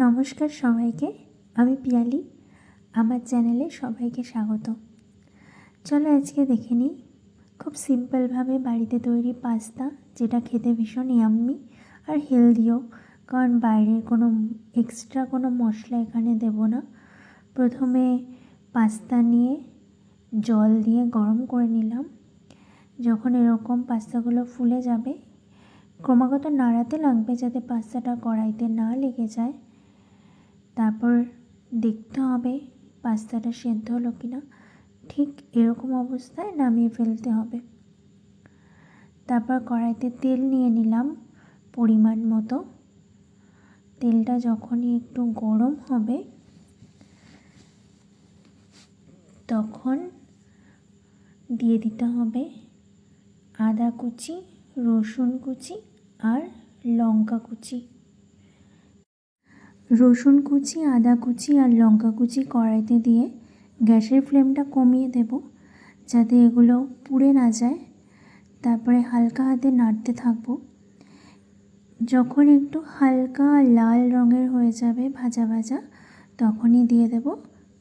নমস্কার সবাইকে, আমি পিয়ালি, আমার চ্যানেলে সবাইকে স্বাগত। চলো আজকে দেখে নিই, খুব সিম্পলভাবে বাড়িতে তৈরি পাস্তা, যেটা খেতে ভীষণ ইয়াম্মি আর হেলদিও কারণ বাইরের কোনো এক্সট্রা কোনো মশলা এখানে দেব না। প্রথমে পাস্তা নিয়ে জল দিয়ে গরম করে নিলাম। যখন এরকম পাস্তাগুলো ফুলে যাবে, ক্রমাগত নাড়াতে লাগবে যাতে পাস্তাটা কড়াইতে না লেগে যায়। তারপর দেখতে হবে পাস্তাটা সেদ্ধ হলো কি না ঠিক এরকম অবস্থায় নামিয়ে ফেলতে হবে। তারপর কড়াইতে তেল নিয়ে নিলাম পরিমাণ মতো। তেলটা যখনই একটু গরম হবে, তখন দিয়ে দিতে হবে আদা কুচি, রসুন কুচি আর লঙ্কা কুচি। রসুন কুচি, আদা কুচি আর লঙ্কা কুচি কড়াইতে দিয়ে গ্যাসের ফ্লেমটা কমিয়ে দেব যাতে এগুলো পুড়ে না যায়। তারপরে হালকা হাতে নাড়তে থাকব। যখন একটু হালকা লাল রঙের হয়ে যাবে ভাজা ভাজা, তখনই দিয়ে দেব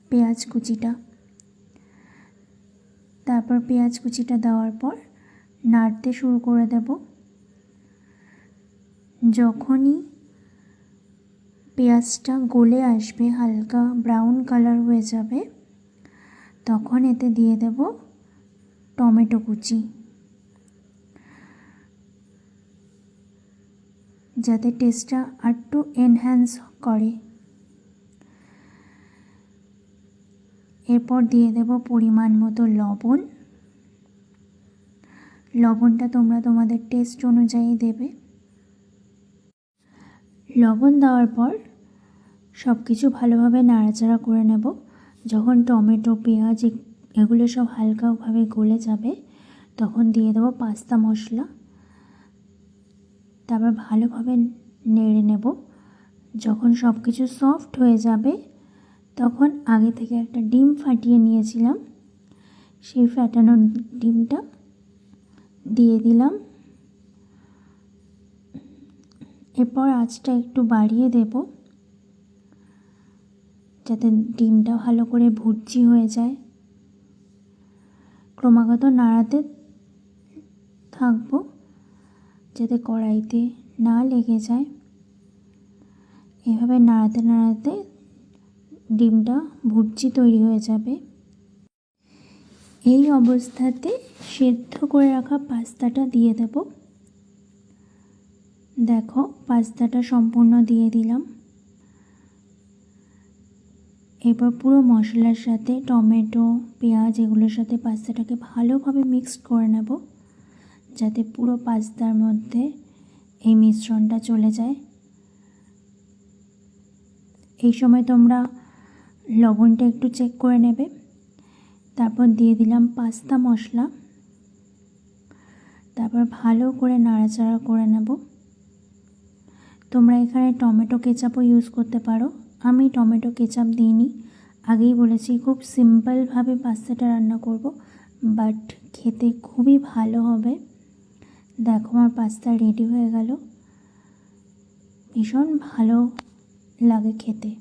পেঁয়াজ কুচিটা। তারপর পেঁয়াজ কুচিটা দেওয়ার পর নাড়তে শুরু করে দেব। যখনই পেঁয়াজটা গলে আসবে, হালকা ব্রাউন কালার হয়ে যাবে। তখন এতে দিয়ে দেব টমেটো কুচি। যাতে টেস্টটা আরটু এনহ্যান্স করে। এরপর দিয়ে দেব পরিমাণ মতো লবণ। লবণটা তোমরা তোমাদের টেস্ট অনুযায়ী দেবে। লবণ দেওয়ার পর সব কিছু ভালোভাবে নাড়াচাড়া করে নেব। যখন টমেটো, পেঁয়াজ এগুলো সব হালকাভাবে গলে যাবে, তখন দিয়ে দেবো পাস্তা মশলা। তারপর ভালোভাবে নেড়ে নেব। যখন সব কিছু সফট হয়ে যাবে, তখন আগে থেকে একটা ডিম ফাটিয়ে নিয়েছিলাম। সেই ফাটানো ডিমটা দিয়ে দিলাম। এরপর আঁচটা একটু বাড়িয়ে দেব। যাতে ডিমটা ভালো করে ভুর্জি হয়ে যায়। ক্রমাগত নাড়াতে থাকব, যাতে কড়াইতে না লেগে যায়। এভাবে নাড়াতে নাড়াতে ডিমটা ভুর্জি তৈরি হয়ে যাবে। এই অবস্থাতে সেদ্ধ করে রাখা পাস্তাটা দিয়ে দেব। দেখো, পাস্তাটা সম্পূর্ণ দিয়ে দিলাম। এবার পুরো মশলার সাথে টমেটো, পেঁয়াজ এগুলোর সাথে পাস্তাটাকে ভালোভাবে মিক্সড করে নেব, যাতে পুরো পাস্তার মধ্যে এই মিশ্রণটা চলে যায়। এই সময় তোমরা লবণটা একটু চেক করে নেবে। তারপর দিয়ে দিলাম পাস্তা মশলা। তারপর ভালো করে নাড়াচাড়া করে নেব। তোমরা এখানে টমেটো কেচাপও ইউজ করতে পারো। আমি টমেটো কেচাপ দিইনি। আগেই বলেছি, খুব সিম্পলভাবে পাস্তাটা রান্না করব বাট খেতে খুবই ভালো হবে। দেখো আমার পাস্তা রেডি হয়ে গেল। ভীষণ ভালো লাগে খেতে।